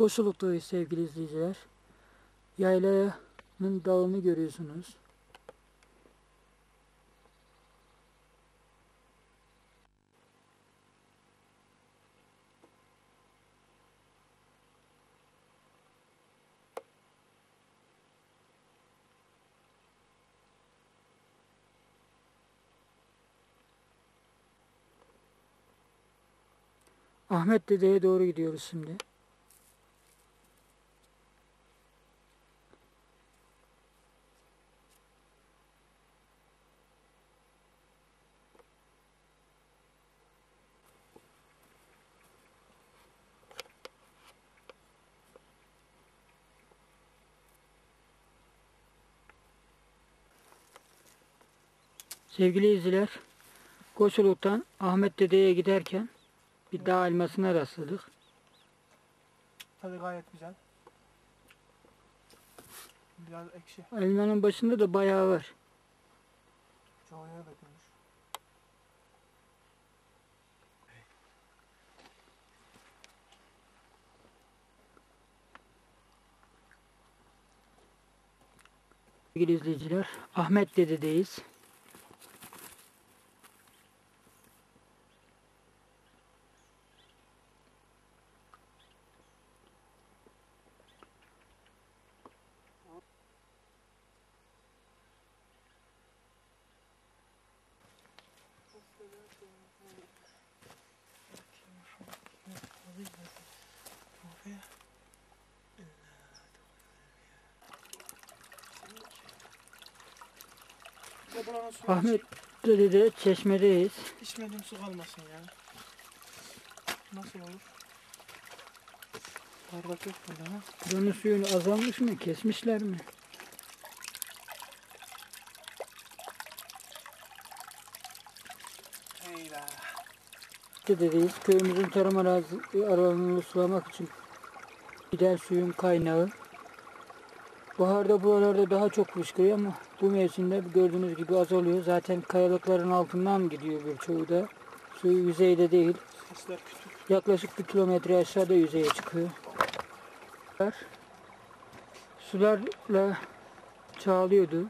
Koşuluktayız sevgili izleyiciler. Yaylanın dağını görüyorsunuz. Ahmet Dede'ye doğru gidiyoruz şimdi. Sevgili izleyiciler, Koçuluk'tan Ahmet Dede'ye giderken bir dağ elmasına rastladık. Tadı gayet güzel. Biraz ekşi. Elmanın başında da bayağı var. Çoğuya dökülmüş. Sevgili izleyiciler, Ahmet Dede'deyiz. Bir de buranın suyu Ahmet Dede'de çeşmedeyiz. içmediğim su kalmasın ya. Nasıl olur? Bardak yok burada ha. Buranın suyunu azalmış mı, kesmişler mi? Be. Dede'deyiz. Köyümüzün tarım arazi alanını sulamak için gider suyun kaynağı. Baharda buralarda daha çok fışkırıyor ama bu mevsimde gördüğünüz gibi azalıyor. Zaten kayalıkların altından gidiyor birçoğu da. Suyu yüzeyde değil. Yaklaşık bir kilometre aşağıda yüzeye çıkıyor. Sularla çoğalıyordu.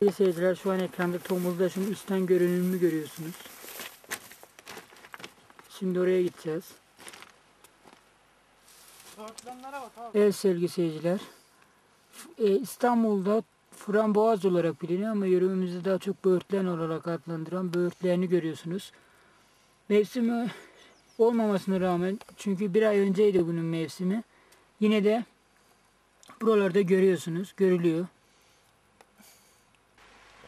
İyi seyirciler şu an ekranda Tomuzdaş'ın üstten görünümünü görüyorsunuz. Şimdi oraya gideceğiz. Evet sevgili seyirciler. E, İstanbul'da Framboğaz olarak biliniyor ama yörüğümüzde daha çok böğürtlen olarak adlandıran böğürtlerini görüyorsunuz. Mevsimi olmamasına rağmen çünkü bir ay önceydi bunun mevsimi. Yine de buralarda görüyorsunuz, görülüyor.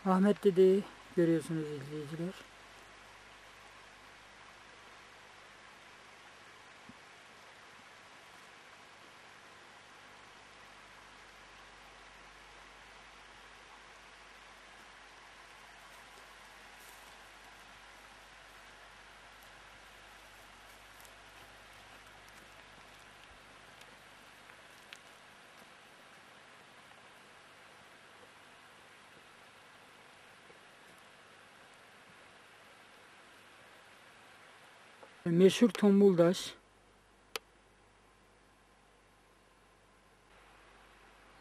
Ahmet Dede'yi görüyorsunuz izleyiciler. Meşhur Tombuldaş.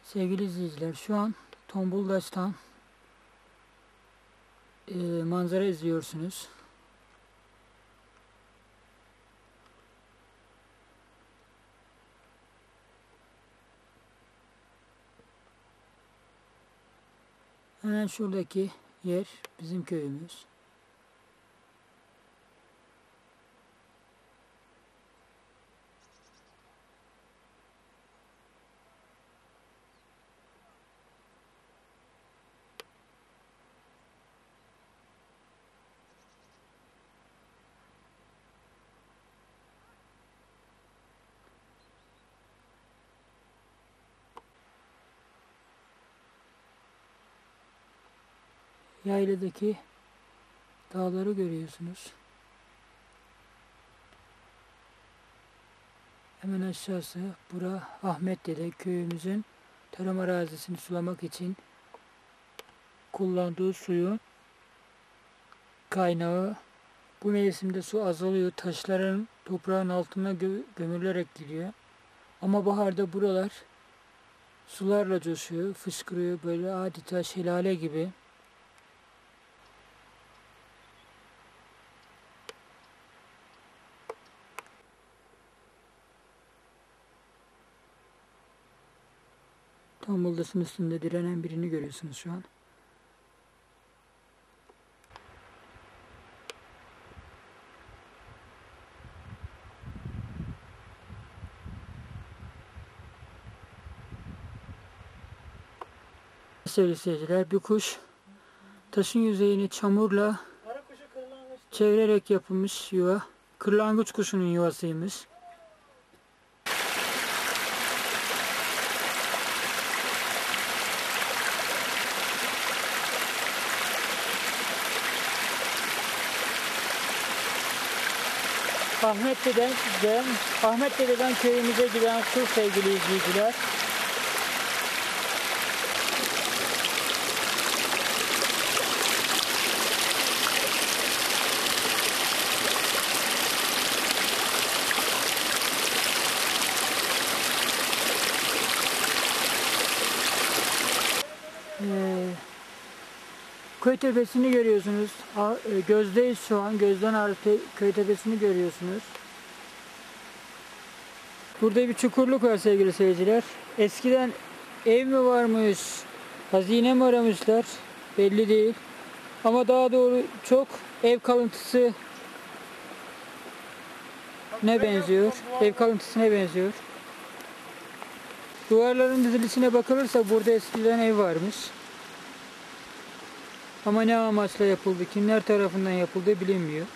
Sevgili izleyiciler şu an Tombuldaş'tan e, manzara izliyorsunuz. Hemen şuradaki yer bizim köyümüz. Yayladaki dağları görüyorsunuz. Hemen aşağısı bura Ahmet Dede köyümüzün tarım arazisini sulamak için kullandığı suyun kaynağı. Bu mevsimde su azalıyor. Taşların toprağın altına gö- gömülerek gidiyor. Ama baharda buralar sularla coşuyor, fışkırıyor böyle adeta şelale gibi. Tam üstünde direnen birini görüyorsunuz şu an. Sevgili seyirciler bir kuş taşın yüzeyini çamurla çevirerek yapılmış yuva. Kırlangıç kuşunun yuvasıymış. Ahmet Dede'den, Ahmet Dede'den köyümüze giden su sevgili izleyiciler. Ee, köy tepesini görüyorsunuz. E, Gözdeyiz şu an. Gözden artı köy tepesini görüyorsunuz. Burada bir çukurluk var sevgili seyirciler. Eskiden ev mi varmış, hazine mi aramışlar belli değil. Ama daha doğru çok ev kalıntısı ne benziyor? Ev kalıntısına benziyor. Duvarların dizilisine bakılırsa burada eskiden ev varmış. Ama ne amaçla yapıldı, kimler tarafından yapıldığı bilinmiyor.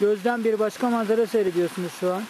Gözden bir başka manzara seyrediyorsunuz şu an.